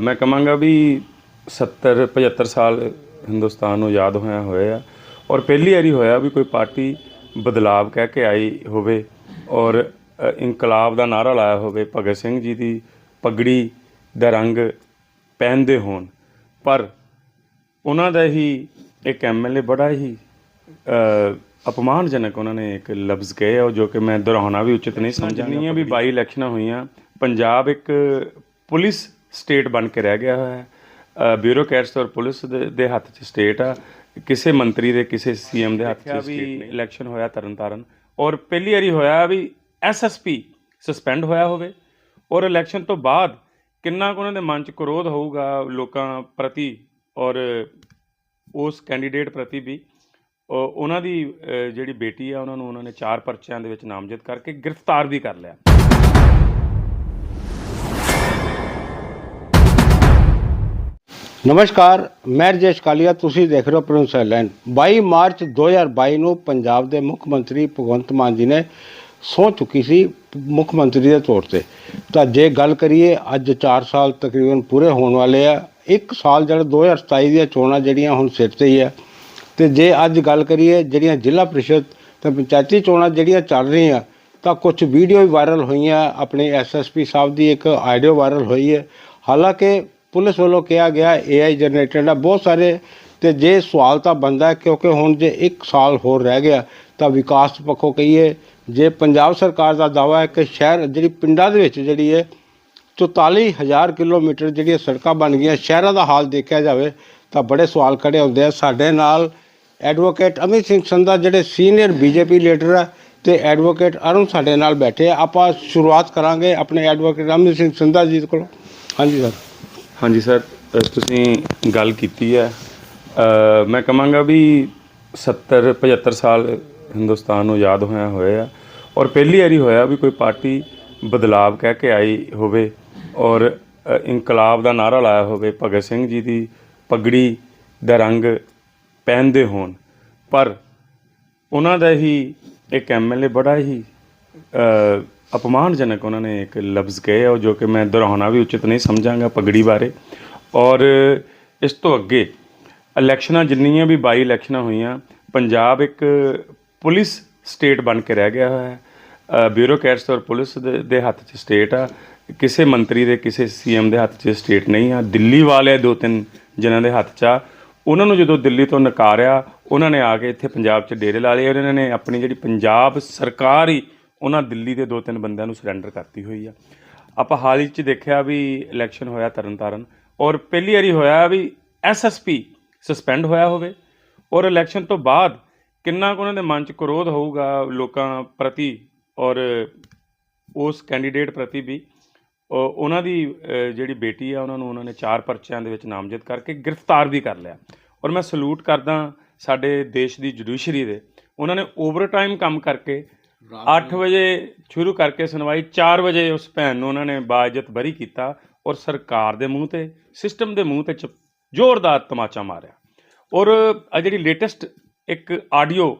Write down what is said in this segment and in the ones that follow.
ਮੈਂ ਕਹਾਂਗਾ ਵੀ 70 75 ਸਾਲ ਹਿੰਦੁਸਤਾਨ ਨੂੰ ਆਜ਼ਾਦ ਹੋਇਆ ਹੋਏ ਆ ਔਰ ਪਹਿਲੀ ਵਾਰੀ ਹੋਇਆ ਵੀ ਕੋਈ ਪਾਰਟੀ ਬਦਲਾਵ ਕਹਿ ਕੇ ਆਈ ਹੋਵੇ ਔਰ ਇਨਕਲਾਬ ਦਾ ਨਾਰਾ ਲਾਇਆ ਹੋਵੇ ਭਗਤ ਸਿੰਘ ਜੀ ਦੀ ਪਗੜੀ ਦਾ ਰੰਗ ਪਹਿਨਦੇ ਹੋਣ। ਪਰ ਉਹਨਾਂ ਦਾ ਹੀ ਇੱਕ ਐਮਐਲਏ ਬੜਾ ਹੀ ਅਪਮਾਨਜਨਕ ਉਹਨਾਂ ਨੇ ਇੱਕ ਲਫ਼ਜ਼ ਕਹੇ ਉਹ ਜੋ ਕਿ ਮੈਂ ਦੁਹਰਾਉਣਾ ਵੀ ਉਚਿਤ ਨਹੀਂ ਸਮਝਾਂਗਾ ਵੀ ਬਾਈ ਇਲੈਕਸ਼ਨਾਂ ਹੋਈਆਂ ਪੰਜਾਬ ਇੱਕ ਪੁਲਿਸ ਸਟੇਟ ਬਣ ਕੇ ਰਹਿ ਗਿਆ ਹੋਇਆ ਹੈ। ਬਿਊਰੋਕਰੈਟਸ ਔਰ ਪੁਲਿਸ ਦੇ ਹੱਥ 'ਚ ਸਟੇਟ ਆ। ਕਿਸੇ ਮੰਤਰੀ ਦੇ ਕਿਸੇ ਸੀਐਮ ਦੇ ਹੱਥ 'ਚ ਸਟੇਟ ਨਹੀਂ। ਇਲੈਕਸ਼ਨ ਹੋਇਆ ਤਰਨਤਾਰਨ। ਔਰ ਪਹਿਲੀ ਵਾਰੀ ਹੋਇਆ ਵੀ ਐਸਐਸਪੀ ਸਸਪੈਂਡ ਹੋਇਆ ਹੋਵੇ। ਔਰ ਇਲੈਕਸ਼ਨ ਤੋਂ ਬਾਅਦ ਕਿੰਨਾ ਕੁ ਉਹਨਾਂ ਦੇ ਮਨ 'ਚ ਕਰੋਧ ਹੋਊਗਾ ਲੋਕਾਂ ਪ੍ਰਤੀ ਔਰ ਉਸ ਕੈਂਡੀਡੇਟ ਪ੍ਰਤੀ ਵੀ। ਉਹ- ਉਹਨਾਂ ਦੀ ਜਿਹੜੀ ਬੇਟੀ ਆ ਉਹਨਾਂ ਨੂੰ ਉਹਨਾਂ ਨੇ ਚਾਰ ਪਰਚਿਆਂ ਦੇ ਵਿੱਚ ਨਾਮਜ਼ਦ ਕਰਕੇ ਗ੍ਰਿਫਤਾਰ ਵੀ ਕਰ ਲਿਆ। ਨਮਸਕਾਰ, ਮੈਂ ਰਜੇਸ਼ ਕਾਲੀਆ, ਤੁਸੀਂ ਦੇਖ ਰਹੇ ਹੋ ਪ੍ਰਿੰਸ ਆਈਲੈਂਡ 22 ਮਾਰਚ 2022 ਨੂੰ ਪੰਜਾਬ ਦੇ ਮੁੱਖ ਮੰਤਰੀ ਭਗਵੰਤ ਮਾਨ ਜੀ ਨੇ ਸਹੁੰ ਚੁੱਕੀ ਸੀ ਮੁੱਖ ਮੰਤਰੀ ਦੇ ਤੌਰ ਤੇ। ਤਾਂ ਜੇ ਗੱਲ ਕਰੀਏ, ਅੱਜ 4 ਸਾਲ ਤਕਰੀਬਨ ਪੂਰੇ ਹੋਣ ਵਾਲੇ ਆ। ਇੱਕ ਸਾਲ ਜਿਹੜਾ 2027 ਦੀਆਂ ਚੋਣਾਂ ਜਿਹੜੀਆਂ ਹੁਣ ਸਿਰ ਤੇ ਹੀ ਆ। ਤੇ ਜੇ ਅੱਜ ਗੱਲ ਕਰੀਏ ਜਿਹੜੀਆਂ ਜ਼ਿਲ੍ਹਾ ਪ੍ਰੀਸ਼ਦ ਤੇ ਪੰਚਾਇਤੀ ਚੋਣਾਂ ਜਿਹੜੀਆਂ ਚੱਲ ਰਹੀਆਂ, ਤਾਂ ਕੁਝ ਵੀਡੀਓ ਵੀ ਵਾਇਰਲ ਹੋਈਆਂ। ਆਪਣੇ ਐਸਐਸਪੀ ਸਾਹਿਬ ਦੀ ਇੱਕ ਆਡੀਓ ਵਾਇਰਲ ਹੋਈ ਹੈ। ਹਾਲਾਂਕਿ ਪੁਲਿਸ ਵੱਲੋਂ ਕਿਹਾ ਗਿਆ ਏਆਈ ਜਨਰੇਟਡ ਆ ਬਹੁਤ ਸਾਰੇ ਤੇ ਜੇ ਸਵਾਲ ਤਾਂ ਬੰਦਾ ਕਿਉਂਕਿ ਹੁਣ ਜੇ 1 ਸਾਲ ਹੋਰ ਰਹਿ ਗਿਆ, ਤਾਂ ਵਿਕਾਸ ਪੱਖੋਂ ਕਹੀਏ, ਜੇ ਪੰਜਾਬ ਸਰਕਾਰ ਦਾ ਦਾਵਾ ਹੈ ਕਿ ਸ਼ਹਿਰ ਜਿਹੜੀ ਪਿੰਡਾਂ ਦੇ ਵਿੱਚ ਜਿਹੜੀ ਹੈ 44000 ਕਿਲੋਮੀਟਰ ਜਿਹੜੀਆਂ ਸੜਕਾਂ ਬਣ ਗਈਆਂ, ਸ਼ਹਿਰਾਂ ਦਾ ਹਾਲ ਦੇਖਿਆ ਜਾਵੇ, ਤਾਂ ਬੜੇ ਸਵਾਲ ਖੜੇ ਹੁੰਦੇ ਆ। ਸਾਡੇ ਨਾਲ ਐਡਵੋਕੇਟ ਅਮਿਤ ਸਿੰਘ ਸੰਧਾ, ਜਿਹੜੇ ਸੀਨੀਅਰ ਬੀਜੇਪੀ ਲੀਡਰ ਆ, ਤੇ ਐਡਵੋਕੇਟ ਅਰੁਣ ਸਾਡੇ ਨਾਲ ਬੈਠੇ ਆ। ਆਪਾਂ ਸ਼ੁਰੂਆਤ ਕਰਾਂਗੇ ਆਪਣੇ ਐਡਵੋਕੇਟ ਅਮਿਤ ਸਿੰਘ ਸੰਧਾ ਜੀ ਕੋਲੋਂ। ਹਾਂਜੀ ਸਰ ਹਾਂਜੀ ਸਰ ਤੁਸੀਂ ਗੱਲ ਕੀਤੀ ਹੈ। ਮੈਂ ਕਹਾਂਗਾ ਵੀ 70 75 ਸਾਲ ਹਿੰਦੁਸਤਾਨ ਨੂੰ ਯਾਦ ਹੋਇਆ ਹੋਇਆ ਆ ਔਰ ਪਹਿਲੀ ਵਾਰੀ ਹੋਇਆ ਵੀ ਕੋਈ ਪਾਰਟੀ ਬਦਲਾਵ ਕਹਿ ਕੇ ਆਈ ਹੋਵੇ ਔਰ ਇਨਕਲਾਬ ਦਾ ਨਾਰਾ ਲਾਇਆ ਹੋਵੇ, ਭਗਤ ਸਿੰਘ ਜੀ ਦੀ ਪਗੜੀ ਦਾ ਰੰਗ ਪਹਿਨਦੇ ਹੋਣ। ਪਰ ਉਹਨਾਂ ਦਾ ਹੀ ਇੱਕ ਐਮਐਲਏ ਬੜਾ ਹੀ ਅਪਮਾਨਜਨਕ ਉਹਨਾਂ ਨੇ ਇੱਕ ਲਫ਼ਜ਼ ਕਹੇ ਆ ਉਹ ਜੋ ਕਿ ਮੈਂ ਦੁਹਰਾਉਣਾ ਵੀ ਉਚਿਤ ਨਹੀਂ ਸਮਝਾਂਗਾ ਪਗੜੀ ਬਾਰੇ। ਔਰ ਇਸ ਤੋਂ ਅੱਗੇ ਇਲੈਕਸ਼ਨਾਂ ਜਿੰਨੀਆਂ ਵੀ ਬਾਈ ਇਲੈਕਸ਼ਨਾਂ ਹੋਈਆਂ ਪੰਜਾਬ ਇੱਕ ਪੁਲਿਸ ਸਟੇਟ ਬਣ ਕੇ ਰਹਿ ਗਿਆ ਹੋਇਆ ਹੈ। ਅ, ਔਰ ਪੁਲਿਸ ਦੇ ਦੇ ਹੱਥ 'ਚ ਸਟੇਟ ਆ। ਕਿਸੇ ਮੰਤਰੀ ਦੇ ਕਿਸੇ ਸੀਐਮ ਦੇ ਹੱਥ 'ਚ ਸਟੇਟ ਨਹੀਂ ਆ। ਦਿੱਲੀ ਵਾਲੇ ਦੋ ਤਿੰਨ ਜਿਨ੍ਹਾਂ ਦੇ ਹੱਥ 'ਚ ਆ। ਉਹਨਾਂ ਨੂੰ ਜਦੋਂ ਦਿੱਲੀ ਤੋਂ ਨਕਾਰਿਆ ਉਹਨਾਂ ਨੇ ਆ ਕੇ ਇੱਥੇ ਪੰਜਾਬ 'ਚ ਡੇਰੇ ਲਾ ਲਏ। ਔਰ ਇਹਨਾਂ ਨੇ ਆਪਣੀ ਜਿਹੜੀ ਪੰਜਾਬ ਸਰਕਾਰ ਹੀ ਉਹਨਾਂ ਦਿੱਲੀ ਦੇ ਦੋ ਤਿੰਨ ਬੰਦਿਆਂ ਨੂੰ ਸਰੈਂਡਰ ਕਰਤੀ ਹੋਈ ਆ। ਆਪਾਂ ਹਾਲ ਹੀ 'ਚ ਦੇਖਿਆ ਵੀ ਇਲੈਕਸ਼ਨ ਹੋਇਆ ਤਰਨਤਾਰਨ ਔਰ ਪਹਿਲੀ ਵਾਰੀ ਹੋਇਆ ਵੀ ਐਸਐਸਪੀ ਸਸਪੈਂਡ ਹੋਇਆ ਹੋਵੇ ਔਰ ਇਲੈਕਸ਼ਨ ਤੋਂ ਬਾਅਦ ਕਿੰਨਾ ਕੁ ਉਹਨਾਂ ਦੇ ਮਨ 'ਚ ਕਰੋਧ ਹੋਊਗਾ ਲੋਕਾਂ ਪ੍ਰਤੀ ਔਰ ਉਸ ਕੈਂਡੀਡੇਟ ਪ੍ਰਤੀ ਵੀ। ਉਹਨਾਂ ਦੀ ਜਿਹੜੀ ਬੇਟੀ ਆ, ਉਹਨਾਂ ਨੂੰ ਉਹਨਾਂ ਨੇ ਚਾਰ ਪਰਚਿਆਂ ਦੇ ਵਿੱਚ ਨਾਮਜ਼ਦ ਕਰਕੇ ਗ੍ਰਿਫਤਾਰ ਵੀ ਕਰ ਲਿਆ। ਔਰ ਮੈਂ ਸਲੂਟ ਕਰਦਾ ਸਾਡੇ ਦੇਸ਼ ਦੀ ਜੁਡੀਸ਼ਰੀ ਦੇ। ਉਹਨਾਂ ਨੇ ਓਵਰਟਾਈਮ ਕੰਮ ਕਰਕੇ 8 ਵਜੇ ਸ਼ੁਰੂ ਕਰਕੇ ਸੁਣਵਾਈ 4 ਵਜੇ ਉਸ ਭੈਣ ਨੂੰ ਉਹਨਾਂ ਨੇ ਬਾਇਜ਼ਤ ਬਰੀ ਕੀਤਾ ਔਰ ਸਰਕਾਰ ਦੇ ਮੂੰਹ ਤੇ ਸਿਸਟਮ ਦੇ ਮੂੰਹ ਤੇ ਜ਼ੋਰਦਾਰ ਤਮਾਚਾ ਮਾਰਿਆ। ਔਰ ਆ ਜਿਹੜੀ ਲੇਟੈਸਟ ਇੱਕ ਆਡੀਓ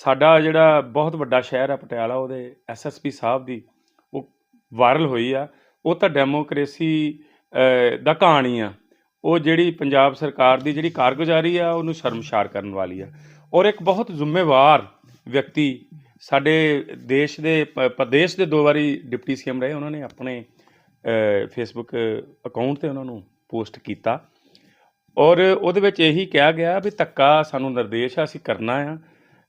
ਸਾਡਾ ਜਿਹੜਾ ਬਹੁਤ ਵੱਡਾ ਸ਼ਹਿਰ ਹੈ ਪਟਿਆਲਾ ਉਹਦੇ ਐਸਐਸਪੀ ਸਾਹਿਬ ਦੀ ਉਹ ਵਾਇਰਲ ਹੋਈ ਆ। ਉਹ ਤਾਂ ਡੈਮੋਕ੍ਰੇਸੀ ਦਾ ਕਹਾਣੀ ਆ। ਉਹ ਜਿਹੜੀ ਪੰਜਾਬ ਸਰਕਾਰ ਦੀ ਜਿਹੜੀ ਕਾਰਗੁਜ਼ਾਰੀ ਆ ਉਹਨੂੰ ਸ਼ਰਮਸ਼ਾਰ ਕਰਨ ਵਾਲੀ ਆ। ਔਰ ਇੱਕ ਬਹੁਤ ਜ਼ਿੰਮੇਵਾਰ ਵਿਅਕਤੀ ਸਾਡੇ ਦੇਸ਼ ਦੇ ਪ- ਪ੍ਰਦੇਸ਼ ਦੇ ਦੋ ਵਾਰੀ ਡਿਪਟੀ ਸੀਐਮ ਰਹੇ, ਉਹਨਾਂ ਨੇ ਆਪਣੇ ਫੇਸਬੁੱਕ ਅਕਾਊਂਟ ਤੇ ਉਹਨਾਂ ਨੂੰ ਪੋਸਟ ਕੀਤਾ। ਔਰ ਉਹਦੇ ਵਿੱਚ ਇਹੀ ਕਿਹਾ ਗਿਆ ਵੀ ਧੱਕਾ ਸਾਨੂੰ ਨਿਰਦੇਸ਼ ਆ, ਅਸੀਂ ਕਰਨਾ ਆ।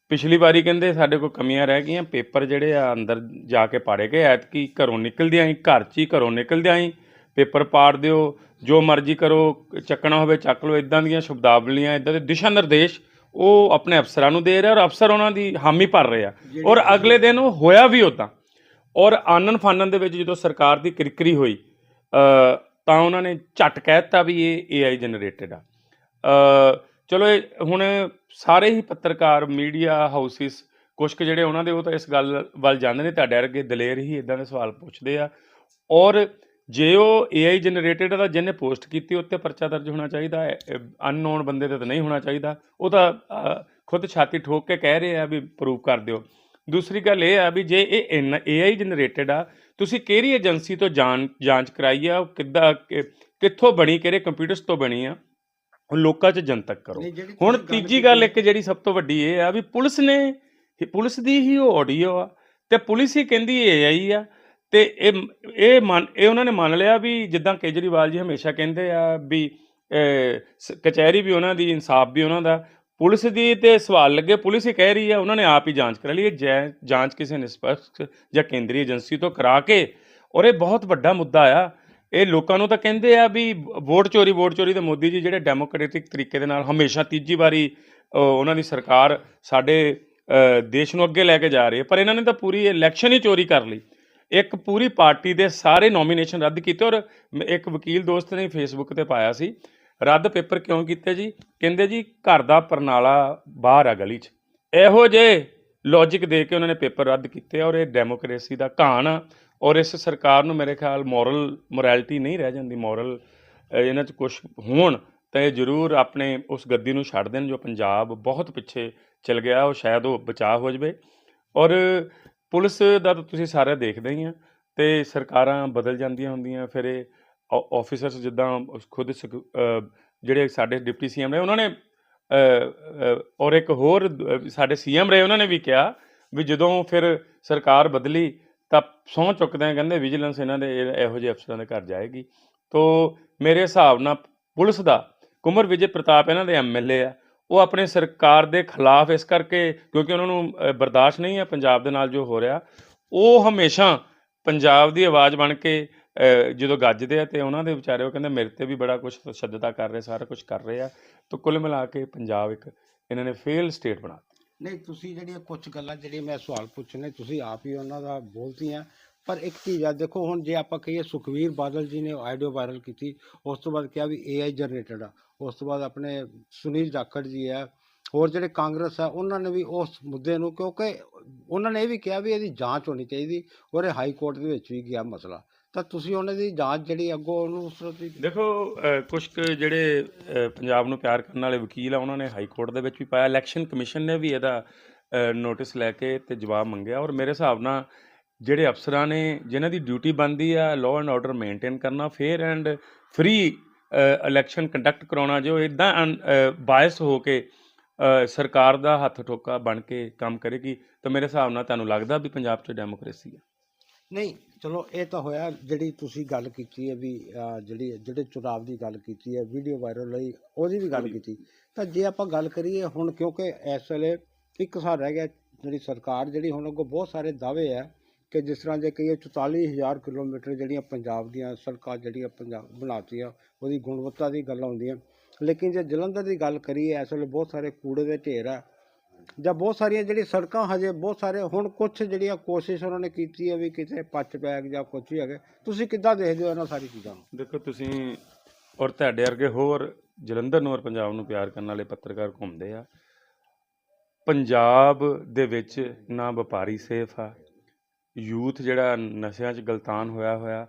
ਪਿਛਲੀ ਵਾਰੀ ਕਹਿੰਦੇ ਸਾਡੇ ਕੋਲ ਕਮੀਆਂ ਰਹਿ ਗਈਆਂ, ਪੇਪਰ ਜਿਹੜੇ ਆ ਅੰਦਰ ਜਾ ਕੇ ਪਾੜੇ ਗਏ, ਐਤਕੀ ਘਰੋਂ ਨਿਕਲਦਿਆਂ ਹੀ, ਘਰ 'ਚ ਹੀ ਘਰੋਂ ਨਿਕਲਦਿਆਂ ਹੀ ਪੇਪਰ ਪਾੜ ਦਿਓ, ਜੋ ਮਰਜ਼ੀ ਕਰੋ, ਚੱਕਣਾ ਹੋਵੇ ਚੱਕ ਲਓ ਇਦਾਂ ਦੀਆਂ ਸ਼ਬਦਾਵਲੀਆਂ ਇਦਾਂ ਦੇ ਦਿਸ਼ਾ ਨਿਰਦੇਸ਼ ਉਹ ਆਪਣੇ ਅਫਸਰਾਂ ਨੂੰ ਦੇ ਰਿਹਾ ਔਰ ਅਫਸਰ ਉਹਨਾਂ ਦੀ ਹਾਮੀ ਭਰ ਰਹੇ ਆ। ਔਰ ਅਗਲੇ ਦਿਨ ਉਹ ਹੋਇਆ ਵੀ ਉਦਾਂ ਔਰ ਆਨਨ ਫਾਨਨ ਦੇ ਵਿੱਚ ਜਦੋਂ ਸਰਕਾਰ ਦੀ ਕਿਰਕਰੀ ਹੋਈ ਤਾਂ ਉਹਨਾਂ ਨੇ ਝਟ ਕਹਿ ਦਿੱਤਾ ਵੀ ਇਹ ਏਆਈ ਜਨਰੇਟਡ ਆ। ਚਲੋ ਹੁਣ ਸਾਰੇ ਹੀ ਪੱਤਰਕਾਰ ਮੀਡੀਆ ਹਾਊਸਿਸ ਕੁਝ ਕੁ ਜਿਹੜੇ ਉਹਨਾਂ ਦੇ ਉਹ ਤਾਂ ਇਸ ਗੱਲ ਵੱਲ ਜਾਂਦੇ ਨੇ। ਤੁਹਾਡੇ ਵਰਗੇ ਦਲੇਰ ਹੀ ਇਦਾਂ ਦੇ ਸਵਾਲ ਪੁੱਛਦੇ ਆ। ਔਰ ਜੇ ਉਹ ਏਆਈ ਜਨਰੇਟਡ ਦਾ ਜਿਹਨੇ ਪੋਸਟ ਕੀਤੀ ਉੱਤੇ ਪਰਚਾ ਦਰਜ ਹੋਣਾ ਚਾਹੀਦਾ ਹੈ ਅਨਨੋਨ ਬੰਦੇ ਤੇ ਤਾਂ ਨਹੀਂ ਹੋਣਾ ਚਾਹੀਦਾ। ਉਹ ਤਾਂ ਖੁਦ ਛਾਤੀ ਠੋਕ ਕੇ ਕਹਿ ਰਹੇ ਆ ਵੀ ਪ੍ਰੂਵ ਕਰ ਦਿਓ। ਦੂਸਰੀ ਗੱਲ ਇਹ ਆ ਵੀ ਜੇ ਇਹ ਏਆਈ ਜਨਰੇਟਡ ਆ ਤੁਸੀਂ ਕਿਹੜੀ ਏਜੰਸੀ ਤੋਂ ਜਾਂਚ ਜਾਂਚ ਕਰਾਈ ਆ ਕਿੱਦਾਂ ਕਿੱਥੋਂ ਬਣੀ ਕਿਹੜੇ ਕੰਪਿਊਟਰਸ ਤੋਂ ਬਣੀ ਆ ਉਹ ਲੋਕਾਂ 'ਚ ਜਨਤਕ ਕਰੋ। ਹੁਣ ਤੀਜੀ ਗੱਲ ਇੱਕ ਜਿਹੜੀ ਸਭ ਤੋਂ ਵੱਡੀ ਇਹ ਆ ਵੀ ਪੁਲਿਸ ਨੇ ਪੁਲਿਸ ਦੀ ਹੀ ਉਹ ਆਡੀਓ ਆ ਤੇ ਪੁਲਿਸ ਹੀ ਕਹਿੰਦੀ ਏਆਈ ਆ। ਤੇ ਇਹ ਇਹ ਮੰਨ, ਇਹ ਉਹਨਾਂ ਨੇ ਮੰਨ ਲਿਆ ਵੀ ਜਿੱਦਾਂ ਕੇਜਰੀਵਾਲ ਜੀ ਹਮੇਸ਼ਾ ਕਹਿੰਦੇ ਆ ਵੀ ਸ- ਕਚਹਿਰੀ ਵੀ ਉਹਨਾਂ ਦੀ, ਇਨਸਾਫ ਵੀ ਉਹਨਾਂ ਦਾ। ਪੁਲਿਸ ਦੀ ਤੇ ਸਵਾਲ ਲੱਗੇ, ਪੁਲਿਸ ਹੀ ਕਹਿ ਰਹੀ ਆ, ਉਹਨਾਂ ਨੇ ਆਪ ਹੀ ਜਾਂਚ ਕਰਾ ਲਈ। ਇਹ ਜੈ- ਜਾਂਚ ਕਿਸੇ ਨਿਸ਼ਪਕਸ਼ ਜਾਂ ਕੇਂਦਰੀ ਏਜੰਸੀ ਤੋਂ ਕਰਾ ਕੇ, ਔਰ ਇਹ ਬਹੁਤ ਵੱਡਾ ਮੁੱਦਾ ਆ। ਇਹ ਲੋਕਾਂ ਨੂੰ ਤਾਂ ਕਹਿੰਦੇ ਆ ਵੀ ਵੋਟ ਚੋਰੀ ਵੋਟ ਚੋਰੀ ਤੇ ਮੋਦੀ ਜੀ ਜਿਹੜੇ ਡੈਮੋਕ੍ਰੈਟਿਕ ਤਰੀਕੇ ਦੇ ਨਾਲ ਹਮੇਸ਼ਾ ਤੀਜੀ ਵਾਰੀ ਉਹਨਾਂ ਦੀ ਸਰਕਾਰ ਸਾਡੇ ਦੇਸ਼ ਨੂੰ ਅੱਗੇ ਲੈ ਕੇ ਜਾ ਰਹੀ ਹੈ। ਪਰ ਇਹਨਾਂ ਨੇ ਤਾਂ ਪੂਰੀ ਇਲੈਕਸ਼ਨ ਹੀ ਚੋਰੀ ਕਰ ਲਈ। ਇੱਕ ਪੂਰੀ ਪਾਰਟੀ ਦੇ ਸਾਰੇ ਨੋਮੀਨੇਸ਼ਨ ਰੱਦ ਕੀਤੇ ਔਰ ਮ- ਇੱਕ ਵਕੀਲ ਦੋਸਤ ਨੇ ਫੇਸਬੁੱਕ ਤੇ ਪਾਇਆ ਸੀ। ਰੱਦ ਪੇਪਰ ਕਿਉਂ ਕੀਤੇ ਜੀ? ਕਹਿੰਦੇ ਜੀ, ਘਰ ਦਾ ਪਰਨਾਲਾ ਬਾਹਰ ਆ ਗਲੀ 'ਚ। ਇਹੋ ਜੇ ਲੌਜੀਕ ਦੇ ਕੇ ਉਹਨਾਂ ਨੇ ਪੇਪਰ ਰੱਦ ਕੀਤੇ ਔਰ ਇਹ ਡੈਮੋਕ੍ਰੇਸੀ ਦਾ ਘਾਣ ਆ ਔਰ ਇਸ ਸਰਕਾਰ ਨੂੰ ਮੇਰੇ ਖਿਆਲ ਮੋਰਲ ਮੋਰੈਲਿਟੀ ਨਹੀਂ ਰਹਿ ਜਾਂਦੀ ਮੋਰਲ ਇਹਨਾਂ 'ਚ ਕੁਝ ਹੋਣ, ਤਾਂ ਇਹ ਜ਼ਰੂਰ ਆਪਣੇ ਉਸ ਗੱਦੀ ਨੂੰ ਛੱਡ ਦੇਣ ਜੋ ਪੰਜਾਬ ਬਹੁਤ ਪਿੱਛੇ ਚਲ ਗਿਆ, ਉਹ ਸ਼ਾਇਦ ਉਹ ਬਚਾਅ ਹੋ ਜਾਵੇ। ਔਰ ਪੁਲਿਸ ਦਾ ਤਾਂ ਤੁਸੀਂ ਸਾਰਾ ਦੇਖਦੇ ਹੀ ਆ ਤੇ ਸਰਕਾਰਾਂ ਬਦਲ ਜਾਂਦੀਆਂ ਹੁੰਦੀਆਂ, ਫਿਰ ਇਹ ਆਫੀਸਰਸ ਜਿੱਦਾਂ ਖੁਦ ਸਕ- ਜਿਹੜੇ ਸਾਡੇ ਡਿਪਟੀ ਸੀਐਮ ਰਹੇ, ਉਹਨਾਂ ਨੇ ਔਰ ਇੱਕ ਹੋਰ ਦ- ਸਾਡੇ ਸੀਐਮ ਰਹੇ, ਉਹਨਾਂ ਨੇ ਵੀ ਕਿਹਾ ਵੀ ਜਦੋਂ ਫਿਰ ਸਰਕਾਰ ਬਦਲੀ ਤਾਂ ਸਹੁੰ ਚੁੱਕਦੇ ਆ, ਕਹਿੰਦੇ ਵਿਜੀਲੈਂਸ ਇਹਨਾਂ ਦੇ, ਇਹੋ ਜਿਹੇ ਅਫਸਰਾਂ ਦੇ ਘਰ ਜਾਏਗੀ। ਤੋ ਮੇਰੇ ਹਿਸਾਬ ਨਾਲ ਪੁਲਿਸ ਦਾ, ਕੁਮਰ ਵਿਜੇ ਪ੍ਰਤਾਪ ਇਹਨਾਂ ਦੇ ਐਮਐਲਏ ਆ ਉਹ ਆਪਣੇ ਸਰਕਾਰ ਦੇ ਖਿਲਾਫ ਇਸ ਕਰਕੇ, ਕਿਉਂਕਿ ਉਹਨਾਂ ਨੂੰ ਬਰਦਾਸ਼ਤ ਨਹੀਂ ਹੈ ਪੰਜਾਬ ਦੇ ਨਾਲ ਜੋ ਹੋ ਰਿਹਾ, ਉਹ ਹਮੇਸ਼ਾ ਪੰਜਾਬ ਦੀ ਆਵਾਜ਼ ਬਣ ਕੇ ਜਦੋਂ ਗੱਜਦੇ ਆ ਤੇ ਉਹਨਾਂ ਦੇ ਵਿਚਾਰੇ ਉਹ ਕਹਿੰਦੇ ਮੇਰੇ ਤੇ ਵੀ ਬੜਾ ਕੁਝ ਤਸ਼ੱਦਦ ਕਰ ਰਹੇ, ਸਾਰਾ ਕੁਝ ਕਰ ਰਹੇ ਆ, ਤਾਂ ਕੁੱਲ ਮਿਲਾ ਕੇ ਪੰਜਾਬ ਇੱਕ ਇਹਨਾਂ ਨੇ ਫੇਲ ਸਟੇਟ ਬਣਾ ਨਹੀਂ, ਤੁਸੀਂ ਜਿਹੜੀਆਂ ਕੁਝ ਗੱਲਾਂ, ਜਿਹੜੀਆਂ ਮੈਂ ਸਵਾਲ ਪੁੱਛਣੇ ਤੁਸੀਂ ਆਪ ਹੀ ਉਹਨਾਂ ਦਾ ਬੋਲਦੀਆਂ ਪਰ ਇੱਕ ਚੀਜ਼ ਆ, ਦੇਖੋ ਹੁਣ ਜੇ ਆਪਾਂ ਕਹੀਏ ਸੁਖਵੀਰ ਬਾਦਲ ਜੀ ਨੇ ਆਡੀਓ ਵਾਇਰਲ ਕੀਤੀ, ਉਸ ਤੋਂ ਬਾਅਦ ਕਿਹਾ ਵੀ ਏਆਈ ਜਨਰੇਟਡ ਆ ਉਸ ਤੋਂ ਬਾਅਦ ਆਪਣੇ ਸੁਨੀਲ ਜਾਖੜ ਜੀ ਹੈ ਹੋਰ ਜਿਹੜੇ ਕਾਂਗਰਸ ਹੈ ਉਹਨਾਂ ਨੇ ਵੀ ਉਸ ਮੁੱਦੇ ਨੂੰ ਕਿਉਂਕਿ ਉਹਨਾਂ ਨੇ ਇਹ ਵੀ ਕਿਹਾ ਵੀ ਇਹਦੀ ਜਾਂਚ ਹੋਣੀ ਚਾਹੀਦੀ ਔਰ ਇਹ ਹਾਈ ਕੋਰਟ ਦੇ ਵਿੱਚ ਵੀ ਗਿਆ ਮਸਲਾ। ਤਾਂ ਤੁਸੀਂ ਉਹਨਾਂ ਦੀ ਜਾਂਚ ਜਿਹੜੀ ਅੱਗੋਂ ਉਹਨੂੰ ਉਸ ਪ੍ਰਤੀ ਦੇਖੋ ਕੁਝ ਜਿਹੜੇ ਪੰਜਾਬ ਨੂੰ ਪਿਆਰ ਕਰਨ ਵਾਲੇ ਵਕੀਲ ਆ, ਉਹਨਾਂ ਨੇ ਹਾਈ ਕੋਰਟ ਦੇ ਵਿੱਚ ਵੀ ਪਾਇਆ। ਇਲੈਕਸ਼ਨ ਕਮਿਸ਼ਨ ਨੇ ਵੀ ਇਹਦਾ ਨੋਟਿਸ ਲੈ ਕੇ ਤੇ ਜਵਾਬ ਮੰਗਿਆ। ਔਰ ਮੇਰੇ ਹਿਸਾਬ ਨਾਲ ਜਿਹੜੇ ਅਫਸਰਾਂ ਨੇ, ਜਿਨ੍ਹਾਂ ਦੀ ਡਿਊਟੀ ਬਣਦੀ ਆ ਲਾਅ ਐਂਡ ਆਰਡਰ ਮੇਨਟੇਨ ਕਰਨਾ fair and free election conduct ਕਰਾਉਣਾ ਜੋ ਇਦਾਂ ਬਾਇਸ ਹੋ ਕੇ ਸਰਕਾਰ ਦਾ ਹੱਥ ਠੋਕਾ ਬਣ ਕੇ ਕੰਮ ਕਰੇਗੀ ਤਾਂ ਮੇਰੇ ਹਿਸਾਬ ਨਾਲ ਤੁਹਾਨੂੰ ਲੱਗਦਾ ਵੀ ਪੰਜਾਬ 'ਚ ਡੈਮੋਕ੍ਰੇਸੀ ਆ? ਨਹੀਂ ਚਲੋ ਇਹ ਤਾਂ ਹੋਇਆ ਜਿਹੜੀ ਤੁਸੀਂ ਗੱਲ ਕੀਤੀ ਹੈ ਵੀ ਜਿਹੜੀ ਜਿਹੜੇ ਚੁਣਾਵ ਦੀ ਗੱਲ ਕੀਤੀ ਹੈ ਵੀਡੀਓ ਵਾਇਰਲ ਹੋਈ ਉਹਦੀ ਵੀ ਗੱਲ ਕੀਤੀ। ਤਾਂ ਜੇ ਆਪਾਂ ਗੱਲ ਕਰੀਏ ਹੁਣ ਕਿਉਂਕਿ ਇਸ ਵੇਲੇ ਇੱਕ ਸਾਲ ਰਹਿ ਗਿਆ ਜਿਹੜੀ ਸਰਕਾਰ ਜਿਹੜੀ ਹੁਣ ਅੱਗੋਂ ਬਹੁਤ ਸਾਰੇ ਦਾਅਵੇ ਹੈ ਕਿ ਜਿਸ ਤਰ੍ਹਾਂ ਜੇ ਕਹੀਏ 44000 ਕਿਲੋਮੀਟਰ ਜਿਹੜੀਆਂ ਪੰਜਾਬ ਦੀਆਂ ਸੜਕਾਂ ਜਿਹੜੀਆਂ ਪੰਜਾਬ ਬਣਾਤੀਆਂ, ਉਹਦੀ ਗੁਣਵੱਤਾ ਦੀ ਗੱਲਾਂ ਹੁੰਦੀਆਂ ਲੇਕਿਨ ਜੇ ਜਲੰਧਰ ਦੀ ਗੱਲ ਕਰੀਏ, ਇਸ ਵੇਲੇ ਬਹੁਤ ਸਾਰੇ ਕੂੜੇ ਦੇ ਢੇਰ ਆ। ਜਾਂ ਬਹੁਤ ਸਾਰੀਆਂ ਜਿਹੜੀ ਸੜਕਾਂ ਹਜੇ ਬਹੁਤ ਸਾਰੇ ਹੁਣ ਕੁਝ ਜਿਹੜੀਆਂ ਕੋਸ਼ਿਸ਼ ਉਹਨਾਂ ਨੇ ਕੀਤੀ ਹੈ ਵੀ ਕਿਤੇ ਪੱਚ ਪੈਕ ਜਾਂ ਕੁਝ ਵੀ ਹੈਗੇ। ਤੁਸੀਂ ਕਿੱਦਾਂ ਦੇਖਦੇ ਹੋ ਇਹਨਾਂ ਸਾਰੀ ਚੀਜ਼ਾਂ ਨੂੰ? ਦੇਖੋ, ਤੁਸੀਂ ਔਰ ਤੁਹਾਡੇ ਵਰਗੇ ਹੋਰ ਜਲੰਧਰ ਨੂੰ ਔਰ ਪੰਜਾਬ ਨੂੰ ਪਿਆਰ ਕਰਨ ਵਾਲੇ ਪੱਤਰਕਾਰ ਘੁੰਮਦੇ ਆ। ਪੰਜਾਬ ਦੇ ਵਿੱਚ ਨਾ ਵਪਾਰੀ ਸੇਫ ਆ ਯੂਥ ਜਿਹੜਾ ਨਸ਼ਿਆਂ 'ਚ ਗਲਤਾਨ ਹੋਇਆ ਹੋਇਆ,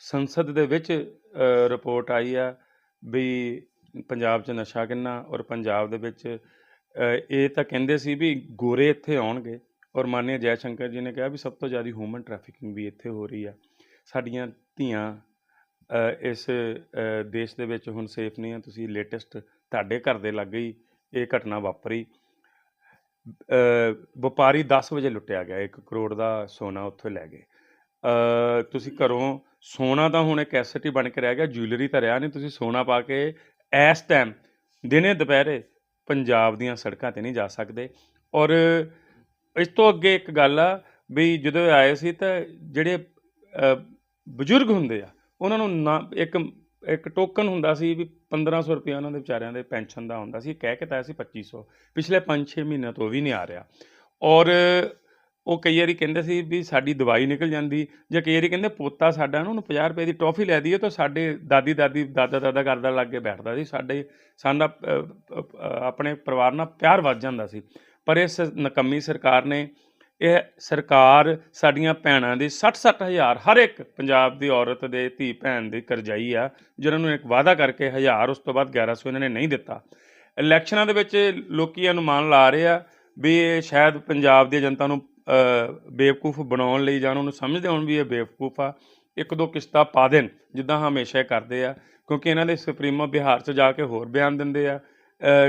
ਸੰਸਦ ਦੇ ਵਿੱਚ ਰਿਪੋਰਟ ਆਈ ਆ ਵੀ ਪੰਜਾਬ 'ਚ ਨਸ਼ਾ ਕਿੰਨਾ ਔਰ ਪੰਜਾਬ ਦੇ ਵਿੱਚ ਇਹ ਤਾਂ ਕਹਿੰਦੇ ਸੀ ਵੀ ਗੋਰੇ ਇੱਥੇ ਆਉਣਗੇ ਔਰ ਮਾਨਯ ਜੈ ਸ਼ੰਕਰ ਜੀ ਨੇ ਕਿਹਾ ਵੀ ਸਭ ਤੋਂ ਜ਼ਿਆਦਾ ਹਿਊਮਨ ਟ੍ਰੈਫਿਕਿੰਗ ਵੀ ਇੱਥੇ ਹੋ ਰਹੀ ਆ। ਸਾਡੀਆਂ ਧੀਆਂ ਇਸ ਦੇਸ਼ ਦੇ ਵਿੱਚ ਹੁਣ ਸੇਫ ਨਹੀਂ ਆ, ਤੁਸੀਂ ਲੇਟੈਸਟ ਤੁਹਾਡੇ ਘਰ ਦੇ ਲਾਗੇ ਹੀ ਇਹ ਘਟਨਾ ਵਾਪਰੀ। ਵਪਾਰੀ 10 ਵਜੇ ਲੁੱਟਿਆ ਗਿਆ 1 ਕਰੋੜ ਦਾ ਸੋਨਾ ਉੱਥੋਂ ਲੈ ਗਏ। ਤੁਸੀਂ ਘਰੋਂ ਸੋਨਾ ਤਾਂ ਹੁਣ ਇੱਕ ਐਸਟ ਹੀ ਬਣ ਕੇ ਰਹਿ ਗਿਆ ਜੁਐਲਰੀ ਤਾਂ ਰਿਹਾ ਨਹੀਂ, ਤੁਸੀਂ ਸੋਨਾ ਪਾ ਕੇ ਇਸ ਟਾਈਮ ਦਿਨੇ ਦੁਪਹਿਰੇ ਪੰਜਾਬ ਦੀਆਂ ਸੜਕਾਂ ਤੇ ਨਹੀਂ ਜਾ ਸਕਦੇ। ਔਰ ਇਸ ਤੋਂ ਅੱਗੇ ਇੱਕ ਗੱਲ ਆ ਵੀ ਜਦੋਂ ਆਏ ਸੀ ਤਾਂ ਜਿਹੜੇ ਬਜ਼ੁਰਗ ਹੁੰਦੇ ਆ, ਉਹਨਾਂ ਨੂੰ ਨਾ ਇੱਕ ਇੱਕ ਟੋਕਨ ਹੁੰਦਾ ਸੀ ਵੀ 1500 ਰੁਪਏ ਉਹਨਾਂ ਦੇ ਵਿਚਾਰਿਆਂ ਦੇ ਪੈਨਸ਼ਨ ਦਾ ਹੁੰਦਾ ਸੀ ਕਹਿ ਕੇ ਤਾਂ ਆਇਆ ਸੀ 2500 ਪਿਛਲੇ 5-6 ਮਹੀਨਿਆਂ ਤੋਂ ਉਹ ਵੀ ਨਹੀਂ ਆ ਰਿਹਾ। ਔਰ ਉਹ ਕਈ ਵਾਰੀ ਕਹਿੰਦੇ ਸੀ ਵੀ ਸਾਡੀ ਦਵਾਈ ਨਿਕਲ ਜਾਂਦੀ, ਜਾਂ ਕਈ ਵਾਰੀ ਕਹਿੰਦੇ ਪੋਤਾ ਸਾਡਾ ਨਾ ਉਹਨੂੰ 50 ਰੁਪਏ ਦੀ ਟੌਫੀ ਲੈ ਦਈਏ ਤਾਂ ਸਾਡੇ ਦਾਦੀ ਦਾਦੀ, ਦਾਦਾ ਦਾਦਾ ਕਰਦਾ ਲੱਗ ਕੇ ਬੈਠਦਾ ਸੀ, ਸਾਡੇ ਸਾਡਾ ਆਪਣੇ ਪਰਿਵਾਰ ਨਾਲ ਪਿਆਰ ਵੱਧ ਜਾਂਦਾ ਸੀ। ਪਰ ਇਸ ਨਕੰਮੀ ਸਰਕਾਰ ਨੇ ਇਹ ਸਰਕਾਰ ਸਾਡੀਆਂ ਭੈਣਾਂ ਦੀ 60-60 ਹਜ਼ਾਰ ਹਰ ਇੱਕ ਪੰਜਾਬ ਦੀ ਔਰਤ ਦੇ ਧੀ ਭੈਣ ਦੀ ਕਰਜ਼ਾਈ ਆ, ਜਿਹਨਾਂ ਨੂੰ ਇੱਕ ਵਾਅਦਾ ਕਰਕੇ ਹਜ਼ਾਰ, ਉਸ ਤੋਂ ਬਾਅਦ 1100 ਇਹਨਾਂ ਨੇ ਨਹੀਂ ਦਿੱਤਾ। ਇਲੈਕਸ਼ਨਾਂ ਦੇ ਵਿੱਚ ਲੋਕੀ ਅਨੁਮਾਨ ਲਾ ਰਹੇ ਆ ਵੀ ਇਹ ਸ਼ਾਇਦ ਪੰਜਾਬ ਦੀ ਜਨਤਾ ਨੂੰ ਬੇਵਕੂਫ ਬਣਾਉਣ ਲਈ ਜਾਂ ਉਹਨਾਂ ਨੂੰ ਸਮਝਦੇ ਹੋਣ ਵੀ ਇਹ ਬੇਵਕੂਫ ਆ, ਇੱਕ ਦੋ ਕਿਸ਼ਤਾ ਪਾ ਦੇਣ, ਜਿੱਦਾਂ ਹਮੇਸ਼ਾ ਇਹ ਕਰਦੇ ਆ, ਕਿਉਂਕਿ ਇਹਨਾਂ ਦੇ ਸੁਪਰੀਮੋ ਬਿਹਾਰ 'ਚ ਜਾ ਕੇ ਹੋਰ ਬਿਆਨ ਦਿੰਦੇ ਆ।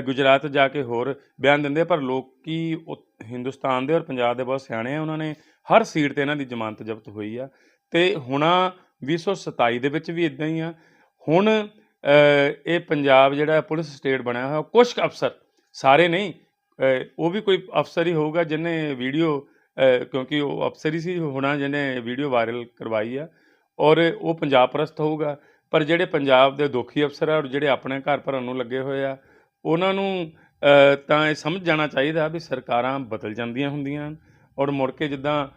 ਗੁਜਰਾਤ ਜਾ ਕੇ ਹੋਰ ਬਿਆਨ ਦਿੰਦੇ ਆ, ਪਰ ਲੋਕੀ ਉਹ ਹਿੰਦੁਸਤਾਨ ਦੇ ਔਰ ਪੰਜਾਬ ਦੇ ਬਹੁਤ ਸਿਆਣੇ ਆ, ਉਹਨਾਂ ਨੇ ਹਰ ਸੀਟ ਤੇ ਇਹਨਾਂ ਦੀ ਜ਼ਮਾਨਤ ਜ਼ਬਤ ਹੋਈ ਆ। ਤੇ ਹੁਣਾ 2027 ਦੇ ਵਿੱਚ ਵੀ ਇਦਾਂ ਹੀ ਆ। ਹੁਣ ਇਹ ਪੰਜਾਬ ਜਿਹੜਾ ਪੁਲਿਸ ਸਟੇਟ ਬਣਿਆ ਹੋਇਆ ਕੁਝ ਕੁ ਅਫਸਰ, ਸਾਰੇ ਨਹੀਂ ਉਹ ਵੀ ਕੋਈ ਅਫਸਰ ਹੀ ਹੋਊਗਾ ਜਿਹਨੇ ਵੀਡੀਓ ਕਿਉਂਕਿ ਉਹ ਅਫਸਰ ਹੀ ਸੀ ਹੋਣਾ ਜਿਹਨੇ ਵੀਡੀਓ ਵਾਇਰਲ ਕਰਵਾਈ ਆ, ਔਰ ਉਹ ਪੰਜਾਬ ਪ੍ਰਸਤ ਹੋਊਗਾ। ਪਰ ਜਿਹੜੇ ਪੰਜਾਬ ਦੇ ਦੁਖੀ ਅਫਸਰ ਆ ਔਰ ਜਿਹੜੇ ਆਪਣੇ ਘਰ ਭਰਨ ਨੂੰ ਲੱਗੇ ਹੋਏ ਆ ਉਹਨਾਂ ਨੂੰ ਤਾਂ ਇਹ ਸਮਝ ਜਾਣਾ ਚਾਹੀਦਾ ਵੀ ਸਰਕਾਰਾਂ ਬਦਲ ਜਾਂਦੀਆਂ ਹੁੰਦੀਆਂ ਹਨ। ਔਰ ਮੁੜ ਕੇ ਜਿੱਦਾਂ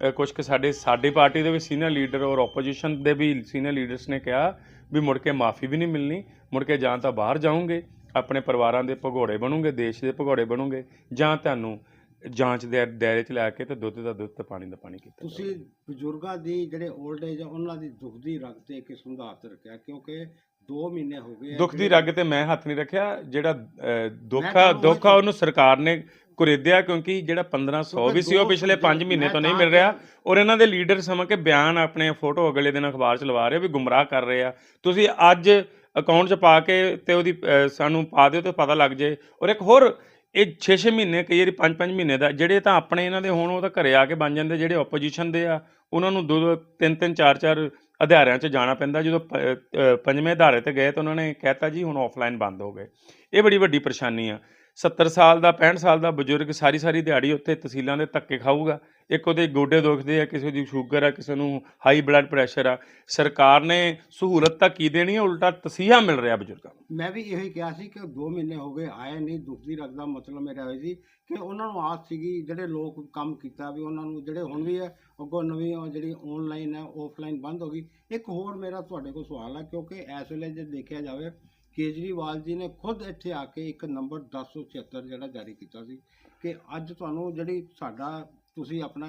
ਅ, ਕੁਝ ਕੁ ਸਾਡੇ ਸਾਡੀ ਪਾਰਟੀ ਦੇ ਵੀ ਸੀਨੀਅਰ ਲੀਡਰ ਔਰ ਆਪੋਜੀਸ਼ਨ ਦੇ ਵੀ ਸੀਨੀਅਰ ਲੀਡਰਸ ਨੇ ਕਿਹਾ ਵੀ ਮੁੜ ਕੇ ਮਾਫੀ ਵੀ ਨਹੀਂ ਮਿਲਣੀ ਮੁੜ ਕੇ ਜਾਂ ਤਾਂ ਬਾਹਰ ਜਾਓਗੇ ਆਪਣੇ ਪਰਿਵਾਰਾਂ ਦੇ ਭਗੌੜੇ ਬਣੋਗੇ ਦੇਸ਼ ਦੇ ਭਗੌੜੇ ਬਣੋਗੇ ਜਾਂ ਤੁਹਾਨੂੰ ਜਾਂਚ ਦੇ ਦਾਇਰੇ 'ਚ ਲੈ ਕੇ ਤੇ ਦੁੱਧ ਦਾ ਦੁੱਧ ਤੇ ਪਾਣੀ ਦਾ ਪਾਣੀ ਕੀਤਾ ਤੁਸੀਂ ਬਜ਼ੁਰਗਾਂ ਦੀ ਜਿਹੜੇ 올ਡ ਏਜ ਉਹਨਾਂ ਦੀ ਦੁੱਖ ਦੀ ਰਗ ਤੇ ਇੱਕ ਕਿਸਮ ਦਾ ਹੱਥ ਰੱਖਿਆ ਕਿਉਂਕਿ 2 ਮਹੀਨੇ ਹੋ ਗਏ ਆ ਦੁੱਖ ਦੀ ਜਿਹੜੇ- ਰਗ ਤੇ ਮੈਂ ਹੱਥ ਨਹੀਂ ਰੱਖਿਆ ਜਿਹੜਾ ਅ, ਦੁੱਖ ਮੈਂ ਆ ਤਾਂ ਉਹ ਦੁੱਖ ਉਹਨੂੰ ਸਰਕਾਰ ਨੇ ਕੁਰੇਦਿਆ ਕਿਉਂਕਿ ਜਿਹੜਾ 1500 ਕਿਉਂਕਿ ਵੀ ਸੀ ਉਹ ਦੋ- ਪਿਛਲੇ 5 ਮਹੀਨੇ ਮੈਂ ਤੋਂ ਨਹੀਂ ਤਾਂ ਮਿਲ ਰਿਹਾ ਔਰ ਇਹਨਾਂ ਦੇ ਲੀਡਰ ਸਮਾਂ ਕੇ ਬਿਆਨ ਆਪਣੇ ਫੋਟੋ ਅਗਲੇ ਦਿਨ ਅਖਬਾਰ 'ਚ ਲਵਾ ਰਹੇ ਵੀ ਗੁੰਮਰਾਹ ਕਰ ਰਹੇ ਆ। ਤੁਸੀਂ ਅੱਜ ਅਕਾਊਂਟ 'ਚ ਪਾ ਕੇ ਤੇ ਉਹਦੀ ਸਾਨੂੰ ਪਾ ਦਿਓ ਤੇ ਪਤਾ ਲੱਗ ਜੇ। ਔਰ ਇੱਕ ਹੋਰ ਇਹ 6-6 ਮਹੀਨੇ ਕਈ ਵਾਰੀ 5-5 ਮਹੀਨੇ ਦਾ ਜਿਹੜੇ ਤਾਂ ਆਪਣੇ ਇਹਨਾਂ ਦੇ ਹੋਣ ਉਹ ਤਾਂ ਘਰੇ ਆ ਕੇ ਬਣ ਜਾਂਦੇ ਜਿਹੜੇ ਆਪੋਜੀਸ਼ਨ ਦੇ ਆ ਉਹਨਾਂ ਨੂੰ ਦੋ ਦੋ ਤਿੰਨ ਤਿੰਨ ਚਾਰ ਚਾਰ ਅਧਿਆਰਿਆਂ 'ਚ ਜਾਣਾ ਪੈਂਦਾ। ਜਦੋਂ ਪ- ਪੰਜਵੇਂ ਅਧਾਰੇ ਤੇ ਗਏ ਤਾਂ ਉਹਨਾਂ ਨੇ ਕਹਿਤਾ ਜੀ ਹੁਣ ਆਫਲਾਈਨ ਬੰਦ ਹੋ ਗਏ। ਇਹ ਬੜੀ ਵੱਡੀ ਪਰੇਸ਼ਾਨੀ ਆ। 70 ਸਾਲ ਦਾ 65 ਸਾਲ ਦਾ ਬਜ਼ੁਰਗ ਸਾਰੀ ਸਾਰੀ ਦਿਹਾੜੀ ਉੱਥੇ ਤਹਿਸੀਲਾਂ ਦੇ ਧੱਕੇ ਖਾਊਗਾ। ਇੱਕ ਉਹਦੇ ਗੋਡੇ ਦੁਖਦੇ ਆ, ਕਿਸੇ ਦੀ ਸ਼ੂਗਰ ਆ, ਕਿਸੇ ਨੂੰ ਹਾਈ ਬਲੱਡ ਪ੍ਰੈਸ਼ਰ ਆ। ਸਰਕਾਰ ਨੇ ਸਹੂਲਤ ਤਾਂ ਕੀ ਦੇਣੀ ਹੈ ਉਲਟਾ ਤਸੀਹਾ ਮਿਲ ਰਿਹਾ ਬਜ਼ੁਰਗਾਂ ਨੂੰ। ਮੈਂ ਵੀ ਇਹੋ ਹੀ ਕਿਹਾ ਸੀ ਕਿ 2 ਮਹੀਨੇ ਹੋ ਗਏ ਆਏ ਨਹੀਂ, ਦੁੱਖ ਦੀ ਦਾ ਮਤਲਬ ਮੇਰਾ ਹੋਇਆ ਸੀ ਕਿ ਉਹਨਾਂ ਨੂੰ ਆਸ ਸੀਗੀ, ਜਿਹੜੇ ਲੋਕ ਕੰਮ ਕੀਤਾ ਵੀ ਉਹਨਾਂ ਨੂੰ, ਜਿਹੜੇ ਹੁਣ ਵੀ ਹੈ ਅੱਗੋਂ ਨਵੀਂ ਜਿਹੜੀ ਆਨਲਾਈਨ ਹੈ ਆਫਲਾਈਨ ਬੰਦ ਹੋ ਗਈ। ਇੱਕ ਹੋਰ ਮੇਰਾ ਤੁਹਾਡੇ ਕੋਲ ਸਵਾਲ ਹੈ ਕਿਉਂਕਿ ਇਸ ਵੇਲੇ ਜੇ ਦੇਖਿਆ ਜਾਵੇ ਕੇਜਰੀਵਾਲ ਜੀ ਨੇ ਖੁਦ ਇੱਥੇ ਆ ਕੇ ਇੱਕ ਨੰਬਰ 1076 ਜਿਹੜਾ ਜਾਰੀ ਕੀਤਾ ਸੀ ਕਿ ਅੱਜ ਤੁਹਾਨੂੰ ਜਿਹੜੀ ਸਾਡਾ ਤੁਸੀਂ ਆਪਣਾ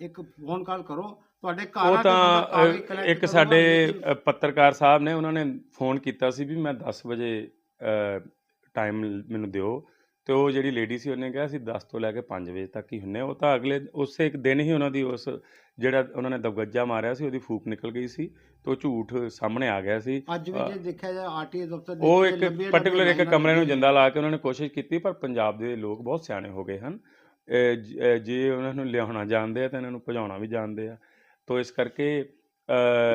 ਇੱਕ ਫੋਨ ਕਾਲ ਕਰੋ ਤੁਹਾਡੇ ਘਰ ਉਹ ਆ ਕੇ ਤਾਂ ਇੱਕ ਸਾਡੇ ਪੱਤਰਕਾਰ ਸਾਹਿਬ ਨੇ ਉਹਨਾਂ ਨੇ ਫੋਨ ਕੀਤਾ ਸੀ ਵੀ ਮੈਂ 10 ਵਜੇ ਟਾਈਮ ਮੈਨੂੰ ਦਿਓ। ਤੇ ਉਹ ਜਿਹੜੀ ਲੇਡੀ ਸੀ ਉਹਨੇ ਕਿਹਾ ਸੀ 10 ਤੋਂ ਲੈ ਕੇ 5 ਵਜੇ ਤੱਕ ਹੀ ਹੁੰਨੇ। ਉਹ ਤਾਂ ਅਗਲੇ ਉਸੇ ਇੱਕ ਦਿਨ ਹੀ ਉਹਨਾਂ ਦੀ ਉਸ ਜਿਹੜਾ ਉਹਨਾਂ ਨੇ ਦਬਗੱਜਾ ਮਾਰਿਆ ਸੀ ਉਹਦੀ ਫੂਕ ਨਿਕਲ ਗਈ ਸੀ ਤੇ ਉਹ ਝੂਠ ਸਾਹਮਣੇ ਆ ਗਿਆ ਸੀ। ਅੱਜ ਵੀ ਜੇ ਦੇਖਿਆ ਜਾਏ ਆਰਟੀਏ ਦਫ਼ਤਰ ਉਹ ਦੇਖੀਏ, ਇੱਕ ਪਾਰਟਿਕੂਲਰ ਇੱਕ ਕਮਰੇ ਨੂੰ ਜਿੰਦਾ ਲਾ ਕੇ ਉਹਨਾਂ ਨੇ ਕੋਸ਼ਿਸ਼ ਕੀਤੀ ਪਰ ਪੰਜਾਬ ਦੇ ਲੋਕ ਬਹੁਤ ਸਿਆਣੇ ਹੋ ਗਏ ਹਨ। ਜ- ਜੇ ਉਹਨਾਂ ਨੂੰ ਲਿਆਉਣਾ ਜਾਣਦੇ ਆ ਤਾਂ ਇਹਨਾਂ ਨੂੰ ਭਜਾਉਣਾ ਵੀ ਜਾਣਦੇ ਆ। ਤੋ ਇਸ ਕਰਕੇ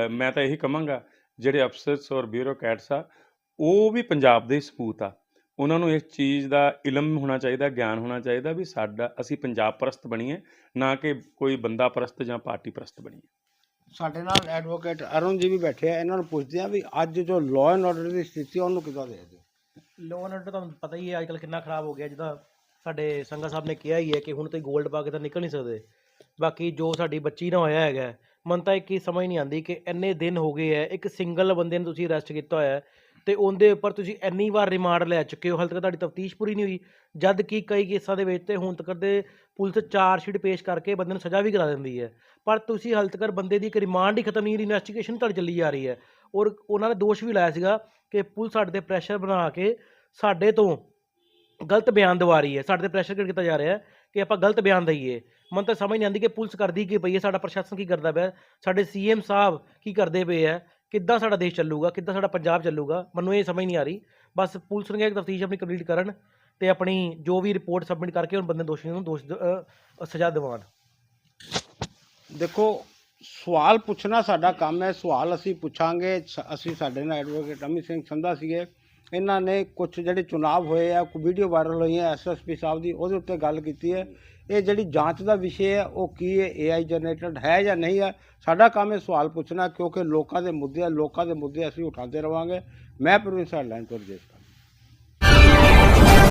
ਮੈਂ ਤਾਂ ਇਹੀ ਕਹਾਂਗਾ ਜਿਹੜੇ ਅਫਸਰਸ ਔਰ ਬਿਊਰੋਕਰੈਟਸ ਆ ਉਹ ਵੀ ਪੰਜਾਬ ਦੇ ਸਪੂਤ ਆ। ਉਹਨਾਂ ਨੂੰ ਇਸ ਚੀਜ਼ ਦਾ ਇਲਮ ਹੋਣਾ ਚਾਹੀਦਾ ਗਿਆਨ ਹੋਣਾ ਚਾਹੀਦਾ ਵੀ ਸਾਡਾ ਅਸੀਂ ਪੰਜਾਬ ਪ੍ਰਸਤ ਬਣੀਏ ਨਾ ਕਿ ਕੋਈ ਬੰਦਾ ਪ੍ਰਸਤ ਜਾਂ ਪਾਰਟੀ ਪ੍ਰਸਤ ਬਣੀਏ ਸਾਡੇ ਨਾਲ ਐਡਵੋਕੇਟ ਅਰੁਣ ਜੀ ਵੀ ਬੈਠੇ ਆ ਇਹਨਾਂ ਨੂੰ ਪੁੱਛਦੇ ਆ ਵੀ ਅੱਜ ਜੋ ਲਾਅ ਐਂਡ ਆਰਡਰ ਦੀ ਸਥਿਤੀ ਆ, ਉਹਨੂੰ ਕਿੱਦਾਂ ਦੇਖਦੇ ਹੋ? ਲੋਨ ਆਰਡਰ ਤੁਹਾਨੂੰ ਪਤਾ ਹੀ ਹੈ ਅੱਜਕੱਲ ਕਿੰਨਾ ਖਰਾਬ ਹੋ ਗਿਆ ਜਿੱਦਾਂ ਸਾਡੇ ਸੰਗਾ ਸਾਹਿਬ ਨੇ ਕਿਹਾ ਹੀ ਹੈ ਕਿ ਹੁਣ ਤੇ 골ਡ ਪਾ ਕੇ ਤਾਂ ਨਿਕਲ ਨਹੀਂ ਸਕਦੇ ਬਾਕੀ ਜੋ ਸਾਡੀ ਬੱਚੀ ਨਾਲ ਹੋਇਆ ਹੈਗਾ ਹੈ, ਮਨ ਤਾਂ ਇੱਕ ਹੀ ਸਮਝ ਨਹੀਂ ਆਉਂਦੀ ਕਿ ਇੰਨੇ ਦਿਨ ਹੋ ਗਏ ਹੈ ਇੱਕ ਸਿੰਗਲ ਬੰਦੇ ਨੂੰ ਤੁਸੀਂ ਅਰੈਸਟ ਕੀਤਾ ਹੋਇਆ ਹੈ ਤੇ ਉਹਦੇ ਉੱਪਰ ਤੁਸੀਂ ਇੰਨੀ ਵਾਰ ਰਿਮਾਂਡ ਲੈ ਚੁੱਕੇ ਹੋ ਹਾਲੇ ਤੱਕ ਤੁਹਾਡੀ ਤਫਤੀਸ਼ ਪੂਰੀ ਨਹੀਂ ਹੋਈ। ਜਦ ਕਿ ਕਈ ਕੇਸਾਂ ਦੇ ਵਿੱਚ ਤੇ ਹੁਣ ਤੱਕ ਦੇ ਪੁਲਿਸ ਚਾਰ ਸ਼ੀਟ ਪੇਸ਼ ਕਰਕੇ ਬੰਦੇ ਨੂੰ ਸਜ਼ਾ ਵੀ ਕਰਾ ਦਿੰਦੀ ਹੈ। ਪਰ ਤੁਸੀਂ ਹਾਲੇ ਤੱਕ ਬੰਦੇ ਦੀ ਇੱਕ ਰਿਮਾਂਡ ਹੀ ਖਤਮ ਨਹੀਂ ਹੋਈ ਇਨਵੈਸਟੀਗੇਸ਼ਨ ਤੁਹਾਡੀ ਚੱਲੀ ਜਾ ਰਹੀ ਹੈ। ਔਰ ਉਹਨਾਂ ਨੇ ਦੋਸ਼ ਵੀ ਲਾਇਆ ਸੀਗਾ ਕਿ ਪੁਲਿਸ ਸਾਡੇ ਤੇ ਪ੍ਰੈਸ਼ਰ ਬਣਾ ਕੇ ਸਾਡੇ ਤੋਂ ਗਲਤ ਬਿਆਨ ਦਵਾ ਰਹੀ ਹੈ। ਸਾਡੇ ਤੇ ਪ੍ਰੈਸ਼ਰ ਕੀਤਾ ਜਾ ਰਿਹਾ ਹੈ ਕਿ ਆਪਾਂ ਗਲਤ ਬਿਆਨ ਦਈਏ? ਮਨ ਤਾਂ ਸਮਝ ਨਹੀਂ ਆਉਂਦੀ ਕਿ ਪੁਲਿਸ ਕਰਦੀ ਕੀ ਪਈ ਹੈ ਸਾਡਾ ਪ੍ਰਸ਼ਾਸਨ ਕੀ ਕਰਦਾ ਪਿਆ ਹੈ, ਸਾਡੇ ਸੀਐਮ ਸਾਹਿਬ ਕੀ ਕਰਦੇ ਪਏ ਹੈ? ਕਿੱਦਾਂ ਸਾਡਾ ਦੇਸ਼ ਚੱਲੂਗਾ, ਕਿੱਦਾਂ ਸਾਡਾ ਪੰਜਾਬ ਚੱਲੂਗਾ, ਮੈਨੂੰ ਇਹ ਸਮਝ ਨਹੀਂ ਆ ਰਹੀ। ਬਸ ਪੁਲਿਸ ਨੂੰ ਇੱਕ ਤਫਤੀਸ਼ ਆਪਣੀ ਕੰਪਲੀਟ ਕਰਨ ਤੇ ਆਪਣੀ ਜੋ ਵੀ ਰਿਪੋਰਟ ਸਬਮਿਟ ਕਰਕੇ ਉਹਨਾਂ ਬੰਦੇ ਦੋਸ਼ੀਆਂ ਨੂੰ ਦੋਸ਼ ਸਜ਼ਾ ਦਿਵਾਉਣ। ਦੇਖੋ, ਸਵਾਲ ਪੁੱਛਣਾ ਸਾਡਾ ਕੰਮ ਹੈ। ਸਵਾਲ ਅਸੀਂ ਪੁੱਛਾਂਗੇ। ਅਸੀਂ ਸਾਡੇ ਨਾਲ ਐਡਵੋਕੇਟ ਅਮਿਤ ਸਿੰਘ ਸੰਧਾ ਸੀਗੇ। ਇਹਨਾਂ ਨੇ ਕੁਝ ਜਿਹੜੇ ਚੁਣਾਵ ਹੋਏ ਆ ਕੋਈ ਵੀਡੀਓ ਵਾਇਰਲ ਹੋਈ ਹੈ ਐਸਐਸਪੀ ਸਾਹਿਬ ਦੀ, ਉਹਦੇ ਉੱਤੇ ਗੱਲ ਕੀਤੀ ਹੈ। ਇਹ ਜਿਹੜੀ ਜਾਂਚ ਦਾ ਵਿਸ਼ੇ ਹੈ, ਉਹ ਕੀ ਹੈ? ਏਆਈ ਜਨਰੇਟਡ ਹੈ ਜਾਂ ਨਹੀਂ ਹੈ? ਸਾਡਾ ਕੰਮ ਇਹ ਸਵਾਲ ਪੁੱਛਣਾ, ਕਿਉਂਕਿ ਲੋਕਾਂ ਦੇ ਮੁੱਦੇ ਲੋਕਾਂ ਦੇ ਮੁੱਦੇ ਅਸੀਂ ਉਠਾਉਂਦੇ ਰਵਾਂਗੇ। ਮੈਂ ਪ੍ਰਵੀਨ ਸਾਡਲਾਈਨ ਤੋਂ ਰਜੇਸ਼।